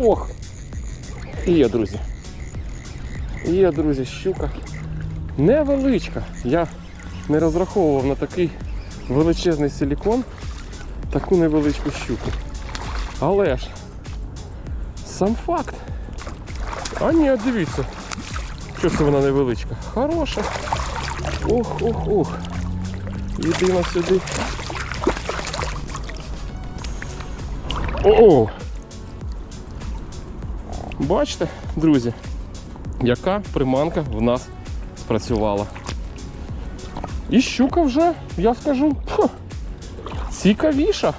Ох! Є, друзі. Є, друзі, щука. Невеличка. Я не розраховував на такий величезний силікон, таку невеличку щуку. Але ж сам факт. А ні, дивіться. Що це вона невеличка? Хороша. Ох, ох, ох. Єдина сюди. О! Бачите, друзі, яка приманка в нас спрацювала. І щука вже, я скажу, цікавіша.